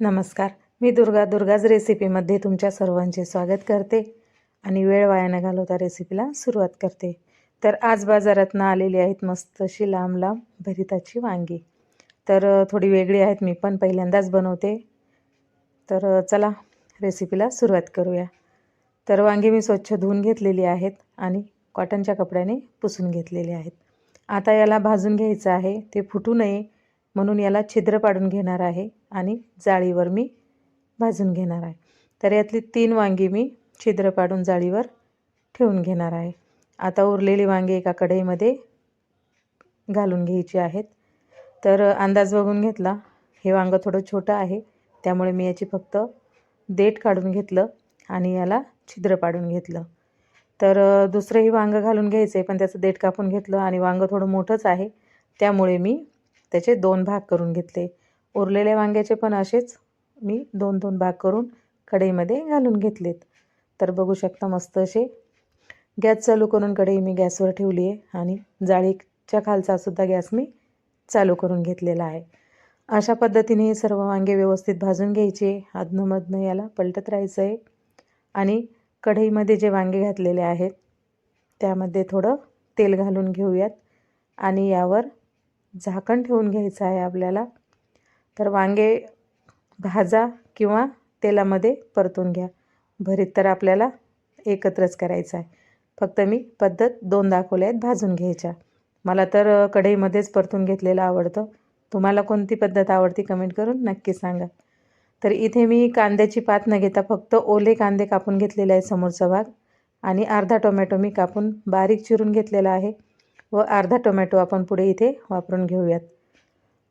नमस्कार. मी दुर्गा दुर्गाज रेसिपीमध्ये तुमच्या सर्वांचे स्वागत करते आणि वेळ वाया न घालवता रेसिपीला सुरुवात करते. तर आज बाजारातनं आलेली आहेत मस्त अशी लांब लांब भरिताची वांगी. तर थोडी वेगळी आहेत मी पण पहिल्यांदाच बनवते. तर चला रेसिपीला सुरुवात करूया. तर वांगी मी स्वच्छ धुवून घेतलेली आहेत आणि कॉटनच्या कपड्याने पुसून घेतलेली आहेत. आता याला भाजून घ्यायचं आहे ते फुटू नये. म्हणून याला छिद्र पाडून घेणार आहे आणि जाळीवर मी भाजून घेणार आहे. तर यातली तीन वांगी मी छिद्र पाडून जाळीवर ठेवून घेणार आहे. आता उरलेली वांगी एका कढईमध्ये घालून घ्यायची आहेत. तर अंदाज बघून घेतला. हे वांगं थोडं छोटं आहे. त्यामुळे मी याची फक्त देठ काढून घेतलं आणि याला छिद्र पाडून घेतलं. तर दुसरंही वांगं घालून घ्यायचं आहे पण त्याचं देठ कापून घेतलं आणि वांगं थोडं मोठंच आहे. त्यामुळे मी त्याचे दोन भाग करून घेतले. उरलेल्या वांग्याचे पण असेच मी दोन दोन भाग करून कढईमध्ये घालून घेतलेत. तर बघू शकता मस्त असे. गॅस चालू करून कढई मी गॅसवर ठेवली आहे आणि जाळीच्या खालचा सुद्धा गॅस मी चालू करून घेतलेला आहे. अशा पद्धतीने सर्व वांगे व्यवस्थित भाजून घ्यायचे. अधनंमधनं याला पलटत राहायचं आहे आणि कढईमध्ये जे वांगे घातलेले आहेत त्यामध्ये थोडं तेल घालून घेऊयात. आणि यावर झाकण ठेवून घ्यायचं आहे आपल्याला. तर वांगे भाजा किंवा तेलामध्ये परतून घ्या. भरीत तर आपल्याला एकत्रच करायचं आहे. फक्त मी पद्धत दोन दाखवल्या आहेत भाजून घ्यायच्या. मला तर कढईमध्येच परतून घेतलेलं आवडतं. तुम्हाला कोणती पद्धत आवडती कमेंट करून नक्की सांगा. तर इथे मी कांद्याची पात न घेता फक्त ओले कांदे कापून घेतलेले आहे समोरचा भाग. आणि अर्धा टोमॅटो मी कापून बारीक चिरून घेतलेला आहे. व अर्धा टोमॅटो आपण पुढे इथे वापरून घेऊयात.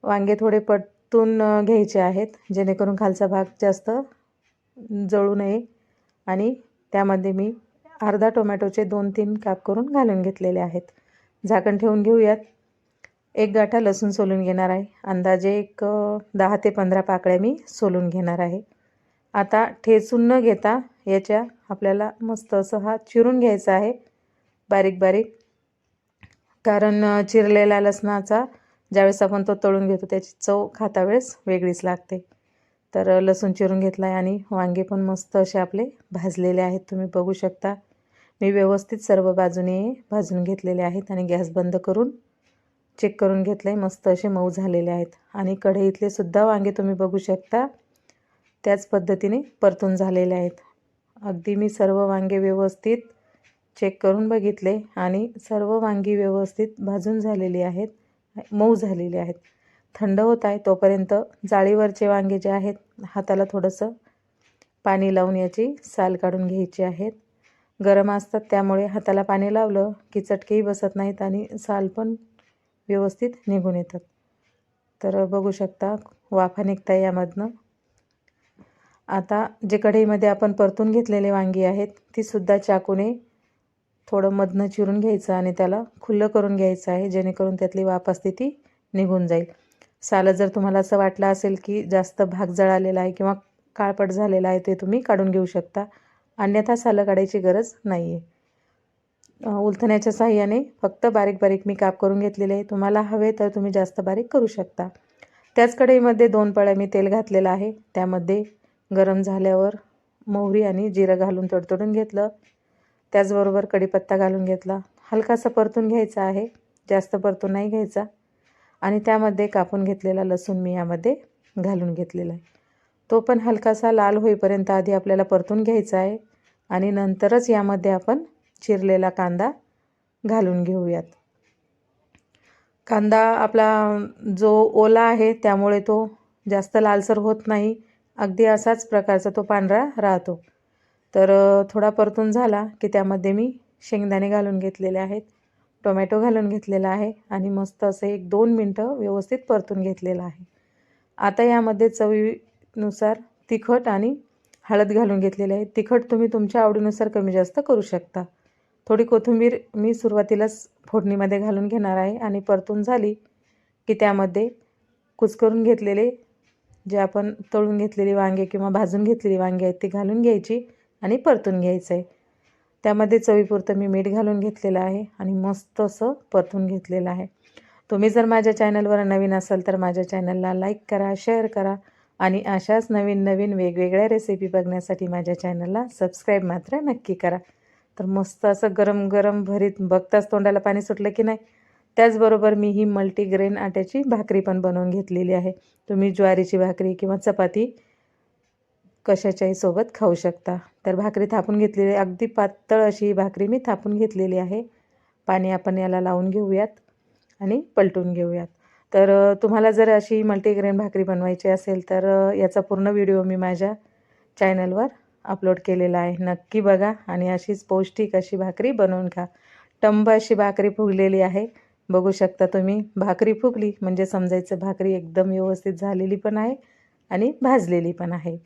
वांगे थोडे पटून घ्यायचे आहेत जेणेकरून खालचा भाग जास्त जळू नये. आणि त्यामध्ये मी अर्धा टोमॅटोचे दोन तीन काप करून घालून घेतलेले आहेत. झाकण ठेवून घेऊयात. एक गाठा लसूण सोलून घेणार आहे. अंदाजे एक दहा ते पंधरा पाकळ्या मी सोलून घेणार आहे. आता ठेचून न घेता याच्या आपल्याला मस्त असं हा चिरून घ्यायचा आहे. बारीक बारीक. कारण चिरलेला चिरलेल्या लसणाचा ज्यावेळेस आपण तो तळून घेतो त्याची चव खाता वेळेस वेगळीच लागते. तर लसूण चिरून घेतला आहे आणि वांगे पण मस्त असे आपले भाजलेले आहेत. तुम्ही बघू शकता. मी व्यवस्थित सर्व बाजूने भाजून घेतलेले आहेत आणि गॅस बंद करून चेक करून घेतलं आहे मस्त असे मऊ झालेले आहेत. आणि कढईतले सुद्धा वांगे तुम्ही बघू शकता. त्याच पद्धतीने परतून झालेले आहेत. अगदी मी सर्व वांगे व्यवस्थित चेक करून बघितले आणि सर्व वांगी व्यवस्थित भाजून झालेली आहेत मऊ झालेली आहेत. थंड होत आहे तोपर्यंत जाळीवरचे वांगे जे आहेत हाताला थोडंसं पाणी लावून याची साल काढून घ्यायची आहेत. गरम असतात त्यामुळे हाताला पाणी लावलं की चटकेही बसत नाहीत आणि साल पण व्यवस्थित निघून येतात. तर बघू शकता वाफा निघता यामधनं. आता जे कढईमध्ये आपण परतून घेतलेले वांगी आहेत ती सुद्धा चाकूने थोडं मधनं चिरून घ्यायचं आणि त्याला खुलं करून घ्यायचं आहे जेणेकरून त्यातली वाफ असते ती निघून जाईल. सालं जर तुम्हाला असं वाटलं असेल की जास्त भाग जळालेला आहे किंवा काळपट झालेला आहे ते तुम्ही काढून घेऊ शकता. अन्यथा सालं काढायची गरज नाही आहे उलथण्याच्या साह्याने फक्त बारीक बारीक मी काप करून घेतलेले आहे. तुम्हाला हवे तर तुम्ही जास्त बारीक करू शकता. त्याच कढईमध्ये दोन पळ्या मी तेल घातलेलं आहे. त्यामध्ये गरम झाल्यावर मोहरी आणि जिरं घालून तडतडून घेतलं. त्याचबरोबर कढीपत्ता घालून घेतला. हलकासा परतून घ्यायचा आहे. जास्त परतून नाही घ्यायचा. आणि त्यामध्ये कापून घेतलेला लसूण मी यामध्ये घालून घेतलेला आहे. तो पण हलकासा लाल होईपर्यंत आधी आपल्याला परतून घ्यायचा आहे. आणि नंतरच यामध्ये आपण चिरलेला कांदा घालून घेऊयात. कांदा आपला जो ओला आहे त्यामुळे तो जास्त लालसर होत नाही. अगदी असाच प्रकारचा तो पांढरा राहतो. तर थोडा परतून झाला की त्यामध्ये मी शेंगदाणे घालून घेतलेले आहेत टोमॅटो घालून घेतलेला आहे आणि मस्त असे एक दोन मिनटं व्यवस्थित परतून घेतलेलं आहे. आता यामध्ये चवीनुसार तिखट आणि हळद घालून घेतलेली आहे तिखट तुम्ही तुमच्या आवडीनुसार कमी जास्त करू शकता. थोडी कोथिंबीर मी सुरुवातीलाच फोडणीमध्ये घालून घेणार आहे आणि परतून झाली की त्यामध्ये कुचकरून घेतलेले जे आपण तळून घेतलेली वांगे किंवा भाजून घेतलेली वांगे आहेत ती घालून घ्यायची. आणि परतून घ्यायचं आहे त्यामध्ये चवीपुरतं मी मीठ घालून घेतलेलं आहे आणि मस्त असं परतून घेतलेलं आहे. तुम्ही जर माझ्या चॅनलवर नवीन असाल तर माझ्या चॅनलला लाईक करा शेअर करा आणि अशाच नवीन नवीन वेगवेगळ्या रेसिपी बघण्यासाठी माझ्या चॅनलला सबस्क्राईब मात्र नक्की करा. तर मस्त असं गरम गरम भरीत बघताच तोंडाला पाणी सुटलं की नाही? त्याचबरोबर मी ही मल्टीग्रेन आट्याची भाकरी पण बनवून घेतलेली आहे. तुम्ही ज्वारीची भाकरी किंवा चपाती कशाच्याही सोबत खाऊ शकता. तर भाकरी थापून घेतलेली अगदी पातळ अशी ही भाकरी मी थापून घेतलेली आहे. पाणी आपण याला लावून घेऊयात आणि पलटून घेऊयात. तर तुम्हाला जर अशी मल्टीग्रेन भाकरी बनवायची असेल तर याचा पूर्ण व्हिडिओ मी माझ्या चॅनलवर अपलोड केलेला आहे. नक्की बघा आणि अशीच पौष्टिक अशी भाकरी बनवून खा. टंब अशी भाकरी फुगलेली आहे. बघू शकता तुम्ही भाकरी फुगली म्हणजे समजायचं भाकरी एकदम व्यवस्थित झालेली पण आहे आणि भाजलेली पण आहे.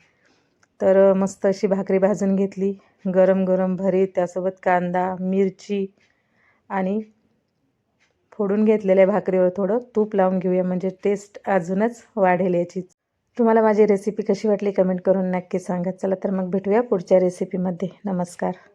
तर मस्त अशी भाकरी भाजून घेतली. गरम गरम भरीत त्यासोबत कांदा मिरची आणि फोडून घेतलेल्या भाकरीवर थोडं तूप लावून घेऊया. म्हणजे टेस्ट अजूनच वाढेल याची. तुम्हाला माझी रेसिपी कशी वाटली कमेंट करून नक्की सांगा. चला तर मग भेटूया पुढच्या रेसिपीमध्ये नमस्कार.